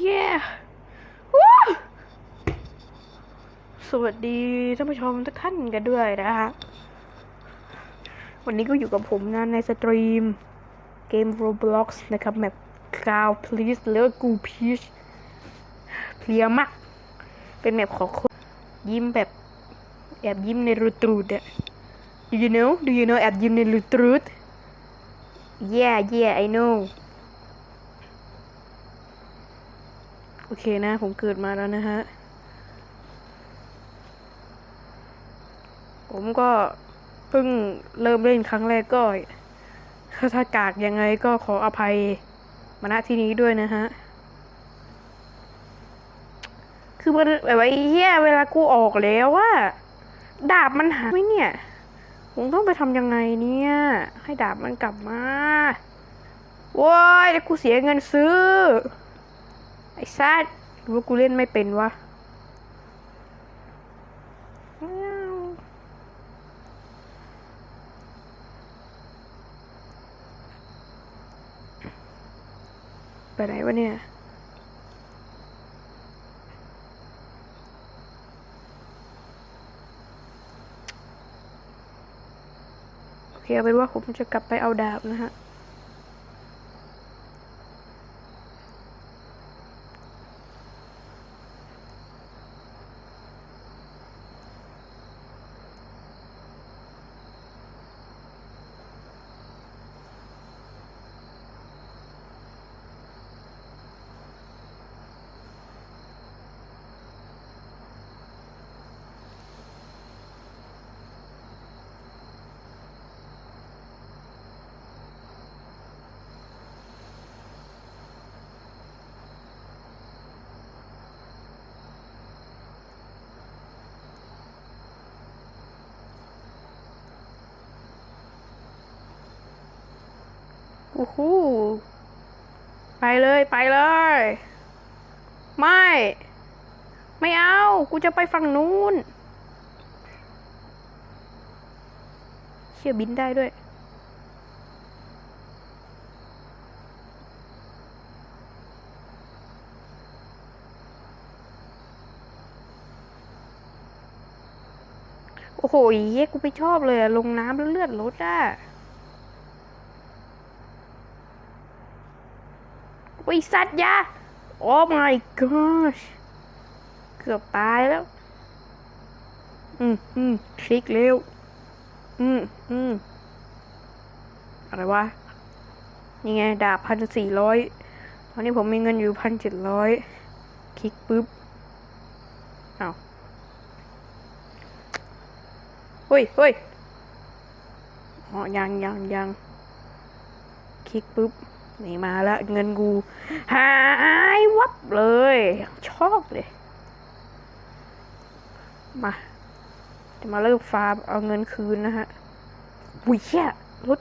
เย้ว้าสวัสดีท่านผู้ชมทุกท่านกันด้วยนะฮะ วันนี้ก็อยู่กับผมนะในสตรีมเกม Roblox นะครับแบบกาว please แล้วก็กูพีชเพลียมาก เป็นแบบของคนยิ้มแบบ แอบยิ้มในรูตรูดอะ Do you know Do you know แอบยิ้มในรูตรูด Yeah yeah I know โอเคนะ ผมเกิดมาแล้วนะฮะ ผมก็เพิ่งเริ่มเล่นครั้งแรกก็ถ้ากากยังไงก็ขออภัยมาณที่นี้ด้วยนะฮะ คือมันแบบไอ้เหี้ยเวลากูออกแล้วว่า ดาบมันหายไหมเนี่ย ผมต้องไปทำยังไงเนี่ย ให้ดาบมันกลับมา โว้ยแล้วกูเสียเงินซื้อ ไอ้ซัดหรือว่ากูเล่นไม่เป็นวะไม่เอาไปไหนวะเนี่ยโอเคเอาเป็นว่าผมจะกลับไปเอาดาบนะฮะ โอ้โหไปเลยไปเลย ไม่ ไม่เอา กูจะไปฝั่งนู้นเชี่ยบินได้ด้วย โอ้โหเย้กูไม่ชอบเลยลงน้ำแล้วเลือดลดอะ ไอ้สัตว์ยา โอ้ my gosh เกือบตายแล้ว อืมอืมคลิกเร็ว อืมอืมอะไรวะ นี่ไง ดาบพันสี่ร้อยตอนนี้ผมมีเงินอยู่พันเจ็ดร้อยคลิกปุ๊บเอาเฮ้ยเฮ้ยอ๋อยังยังยังคลิกปุ๊บ นี่มาล้วเงินกูหายวับเลยชอบเลยมาจะมาเลิกฟาร์มเอาเงินคืนนะฮะหุยแย่ลด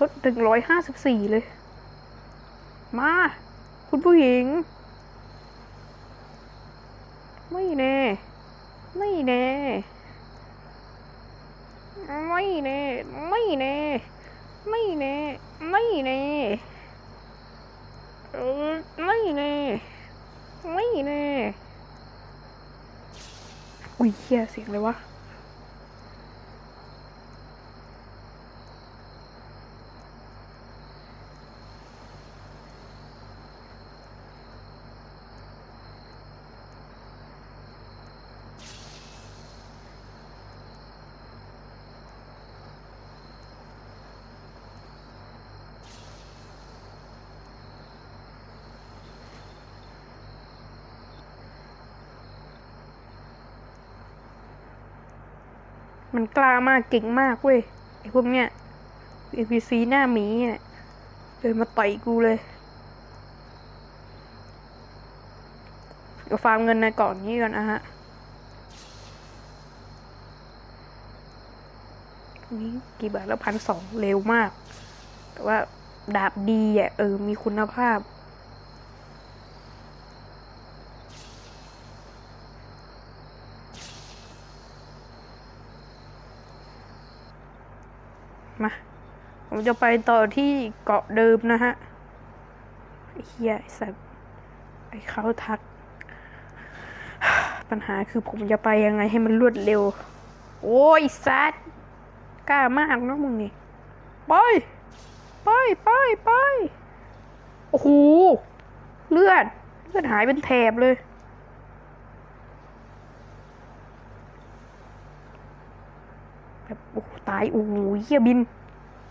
ลดหนึ่งร้อยห้าสิบสี่เลย มา คุณผู้หญิง ไม่แน่ ไม่แน่ ไม่แน่ ไม่แน่ ไม่แน่ ไม่แน่ ไม่แน่ไม่แน่อุ้ยเฮียเสียงเลยวะ มันกล้ามากเก่งมากเว้ยไอพวกเนี้ย NPC หน้าหมีเนี่ยเดินมาต่อยกูเลยเดี๋ยวฟาร์มเงินในก่อนนี้ก่อนนะฮะนี่กี่บาทแล้วพันสองเร็วมาก แต่ว่าดาบดีอะเออ มีคุณภาพ ผมจะไปต่อที่เกาะเดิมนะฮะไอเฮียไอ้สัตว์ไอ้เขาทัก ปัญหาคือผมจะไปยังไงให้มันรวดเร็ว โอ้ยซัดกล้ามากนะมึงนี่ไปไปไปไปโอ้โหเลือด เลือดหายเป็นแถบเลยแบบโอ้ตายโอ้โหเฮียบิน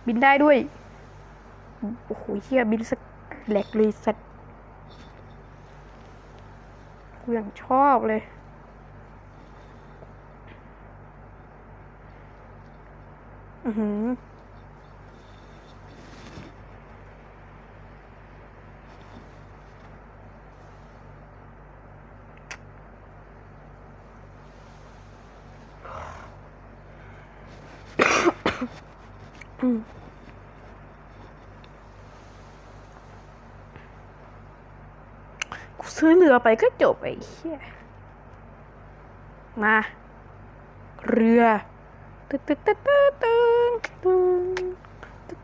บินได้ด้วย โอ้โหเฮียบินสักแหลกเลยสัตว์กูอย่างชอบเลย อือหือ กู ซื้อเรือไปก็จบไอ้เหี้ยมา เรือตึ๊ดตึ๊ดตึ๊ดตึ๊ดตึ๊ด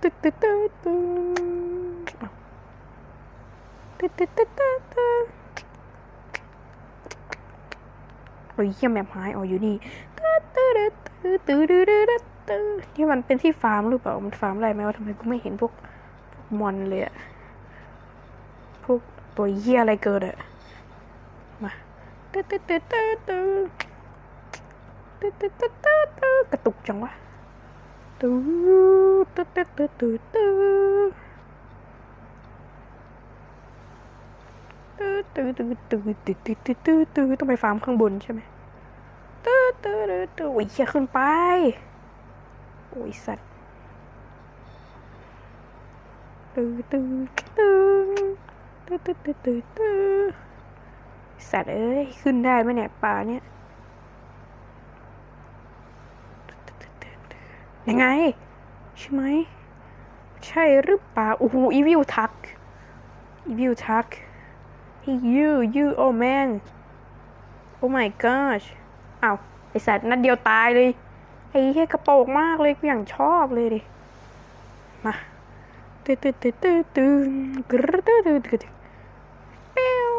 ตึ๊ดตึ๊ดตึ๊ดตึ๊ดตึ๊ดตึ๊ดตึ๊ดตึ๊ดตึ๊ดตึ๊ดโอ้ยเหี้ยแมพหายอ๋ออยู่นี่ตึ๊ดตึ๊ดตึ๊ดตึ๊ดตึ๊ดตึ๊ดตึ๊ดตึ๊ดนี่มันเป็นที่ฟาร์มหรือเปล่ามันฟาร์มอะไรไหมว่าทำไมกูไม่เห็นพวกมอนเลยอะพวก ตัวเหี้ยอะไรเกิดอะมาตึ๊ดตึ๊ดตึ๊ดตึ๊ดตึ๊ดตึ๊ดตึ๊ดตึ๊ดตึ๊ดตึ๊ดกระตุกจังวะตึ๊ดตึ๊ดตึ๊ดตึ๊ดตึ๊ดตึ๊ดตึ๊ดตึ๊ดตึ๊ดตึ๊ดตึ๊ดตึ๊ดตึ๊ดตึ๊ดตึ๊ดตึ๊ดต้องไปฟาร์มข้างบนใช่ไหมตึ๊ดตึ๊ดตึ๊ดตึ๊ดโอ้ยเหี้ยขึ้นไปโอ้ยสัตว์ตึ๊ดตึ๊ดตึ๊ด ตึ๊ดตึ๊ดตึ๊ดตึ๊ดตึ๊ดสัตว์เอ้ย ขึ้นได้ไหมเนี่ยป่าเนี่ยยังไง ใช่ไหม ใช่หรือเปล่าโอ้โหอีวิวทักอีวิวทัก hey you you oh man oh my gosh อ้าวไอสัตว์นัดเดียวตายเลย ไอ้เหี้ยกระโปรงมากเลยกูอย่างชอบเลยดิ มาตึ๊ดตึ๊ดตึ๊ดตึ๊ดตึ๊ดกรึ๊ดตึ๊ดตึ๊ดตึ๊ดตึ๊ดเปี้ยว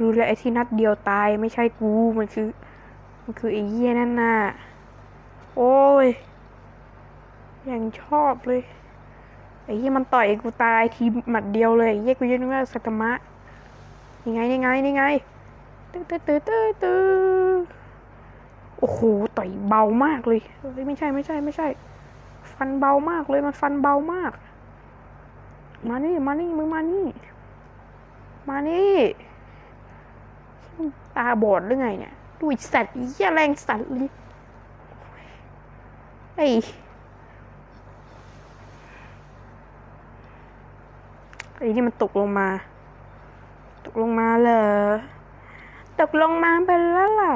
กูรู้แล้วไอ้ที่นัดเดียวตายไม่ใช่กูมันคือ มันคือไอ้เหี้ยนั่นน่ะโอ้ยอย่างชอบเลยไอ้เหี้ยมันต่อยกูตายทีหมัดเดียวเลยไอ้เหี้ยกูยังนึกว่าสัตมะยังไงยังไงยังไงตื้อตื้อตื้อตื้อตื้อโอ้โหต่อยเบามากเลยเฮ้ยไม่ใช่ไม่ใช่ไม่ใช่ ฟันเบามากเลยมันฟันเบามาก มานี่มานี่มึงมานี่ มานี่ ตาบอดหรือไงเนี่ยดูสัตว์ไอ้เหี้ยแรงสัตว์เลยไอ้ไอ้นี่มันตกลงมา ตกลงมาเหรอ ตกลงมาไปแล้วเหรอ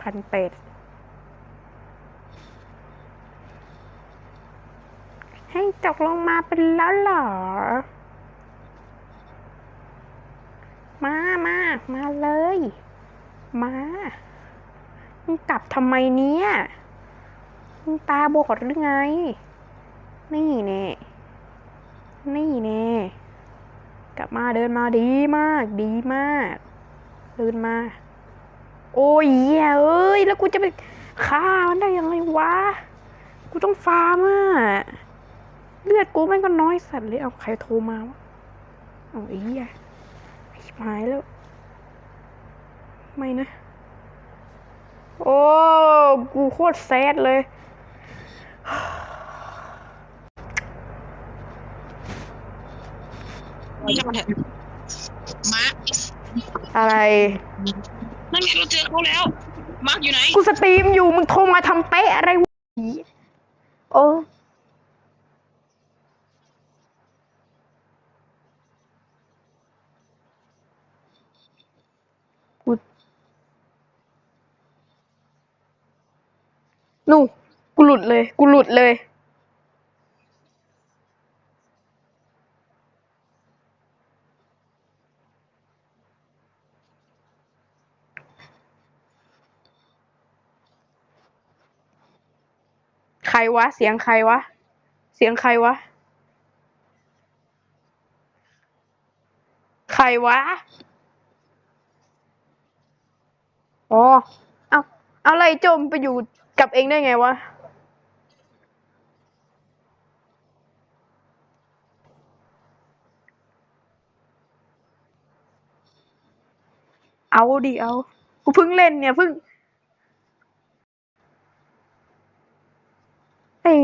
พันเป็ด ตกลงมาเป็นแล้วเหรอ มา มา มาเลย มามึงกลับทำไมเนี่ยมึงตาบอดหรือไง นี่แน่ นี่แน่ กลับมาเดินมาดีมาก ดีมาก เดินมา โอ้ยเฮ้ยเอ้ย แล้วกูจะไปฆ่ามันได้ยังไงวะ กูต้องฟาร์มอะ เลือดกูแม่งก็น้อยสัตว์เลยเอาใครโทรมาวะเอาไอ้เหี้ยไอ้ชิบหายแล้ว ไม่นะ โอ้ กูโคตรแซดเลย ช่างมันเถอะมาร์คอะไร นั่นไงเราเจอเขาแล้ว มาร์คอยู่ไหน กูสตรีมอยู่มึงโทรมาทำเป๊ะอะไรวะโอ้ นู่กูหลุดเลย กูหลุดเลย ใครวะ เสียงใครวะ เสียงใครวะ ใครวะ อ๋อ เอา เอาอะไรจมไปอยู่ กับเองได้ไงวะ เอาดิเอา กูเพิ่งเล่นเนี่ยเพิ่ง ไอ้ย